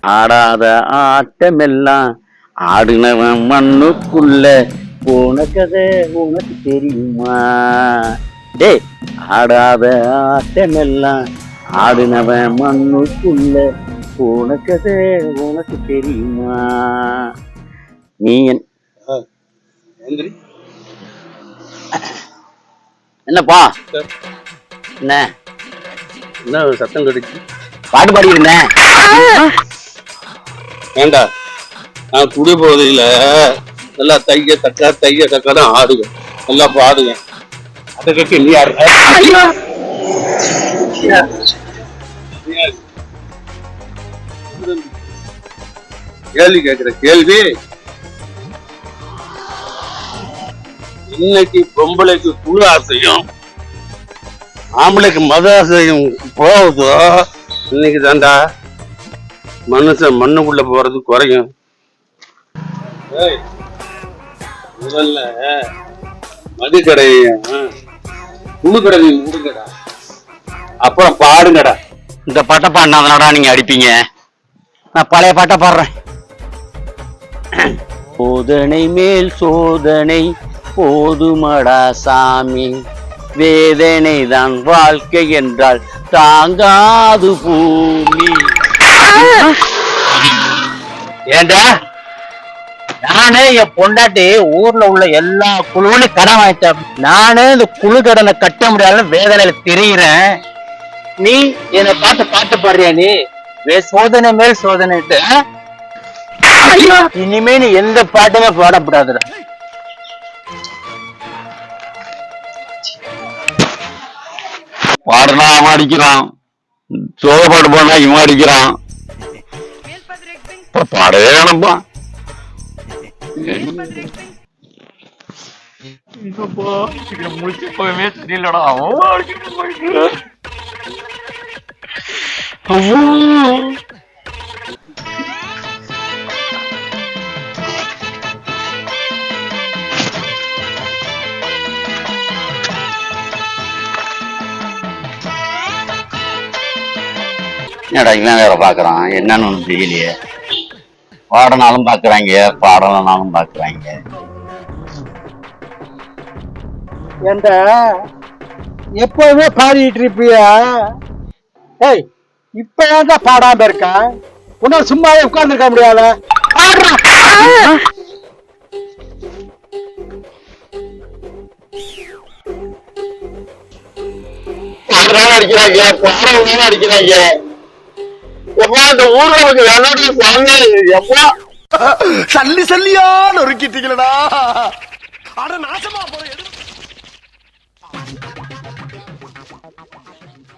ஆடாத ஆட்டமெல்லாம் ஆடினவன் மண்ணுக்குள்ள. போன கதை உனக்கு தெரியுமா? டே ஆடாத ஆட்டமெல்லாம் ஆடினவன் மண்ணுக்குள்ள. போன கதை உனக்கு தெரியுமா? நீ என்- எந்திரி. என்னப்பா? என்ன? என்ன சத்தம் கிடைச்சு பாட்டு பாடி இருந்தேன் ஏண்டா? நான் குடி போதையில நல்லா தைய தக்கா தைய தக்கா தான் ஆடுவேன். நல்லா பாடுவேன். அதை கேட்க நீ யாரு? கேள்வி கேட்கிற கேள்வி? இன்னைக்கு பொம்பளைக்கு குழு ஆசையும் ஆம்பளைக்கு மத ஆசையும் போகுதோ இன்னைக்கு தாண்டா மனுஷன் மண்ணுக்குள்ள போறது குறையும். முதல்ல மதுக்கடையும் குழுக்கடையும் மூடுங்கடா. அப்புறம் பாடுங்கடா. இந்த பாட்டை பாடினாதானடா நீங்க அடிப்பீங்க? நான் பழைய பாட்டை பாடுறேன். சோதனை மேல் சோதனை போதுமடா சாமி. வேதனை தான் வாழ்க்கை என்றால் தாங்காது பூமி. ஏண்டா? நானே என் பொண்டாட்டி ஊர்ல உள்ள எல்லா குழுவிலும் கடன் வாங்கிட்டேன். நானே இந்த குழு கடனை கட்ட முடியாத வேதனையில தெரியுறேன். நீ என்னை பார்த்து பாட்டு பாடுறியா நீ? வே சோதனை மேல் சோதனை இனிமே நீ எந்த பாட்டுமே பாடப்படாதுடா. பாடுனா அவன் அடிக்கிறான். சோக பாட்டு போனா இவன் அடிக்கிறான். பாடவே வேணப்பா முடிச்சு போகவே தெரியலடா. அவன் அடிச்சுட்டு போயிட்டு என்னடா இவன் வேற பாக்குறான்? என்னன்னு ஒண்ணும் தெரியலையே. பாடனாலும் பாக்குறாங்க பாடலனாலும் பாக்குறாங்க. ஏண்டா? எப்பவுமே பாடிட்டு இருப்பியா? ஏய் இப்ப ஏன்டா பாடாம இருக்கான் உன்னால சும்மாவே உட்கார்ந்துருக்க முடியாத. அடிக்கிறாங்க பாடலாம் அடிக்கிறாங்க. எப்பா இந்த ஊர்ல நமக்கு விளையாட்டு சாமி? எப்பா? சல்லி சல்லியா நொறுக்கிட்டீங்களடா அட நாசமா போற